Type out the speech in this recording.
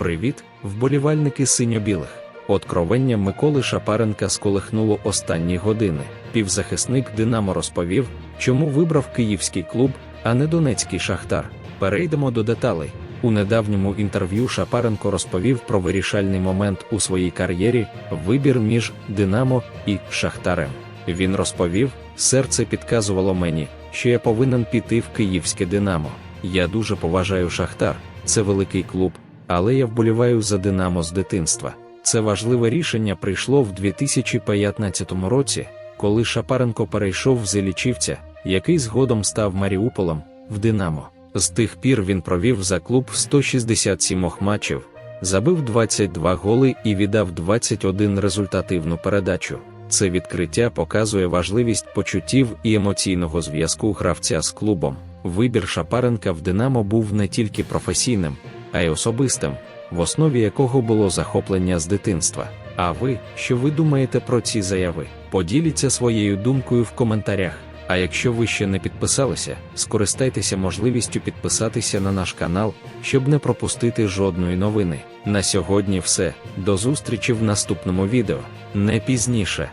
Привіт, вболівальники синьо-білих. Откровення Миколи Шапаренка сколихнуло останні години. Півзахисник Динамо розповів, чому вибрав київський клуб, а не донецький шахтар. Перейдемо до деталей. У недавньому інтерв'ю Шапаренко розповів про вирішальний момент у своїй кар'єрі вибір між Динамо і Шахтарем. Він розповів: серце підказувало мені, що я повинен піти в київське Динамо. Я дуже поважаю Шахтар, це великий клуб, але я вболіваю за Динамо з дитинства. Це важливе рішення прийшло в 2015 році, коли Шапаренко перейшов з Ілічівця, який згодом став Маріуполем, в Динамо. З тих пір він провів за клуб 167 матчів, забив 22 голи і віддав 21 результативну передачу. Це відкриття показує важливість почуттів і емоційного зв'язку гравця з клубом. Вибір Шапаренка в Динамо був не тільки професійним, а й особистим, в основі якого було захоплення з дитинства. А ви, що ви думаєте про ці заяви? Поділіться своєю думкою в коментарях. А якщо ви ще не підписалися, скористайтеся можливістю підписатися на наш канал, щоб не пропустити жодної новини. На сьогодні все. До зустрічі в наступному відео. Не пізніше.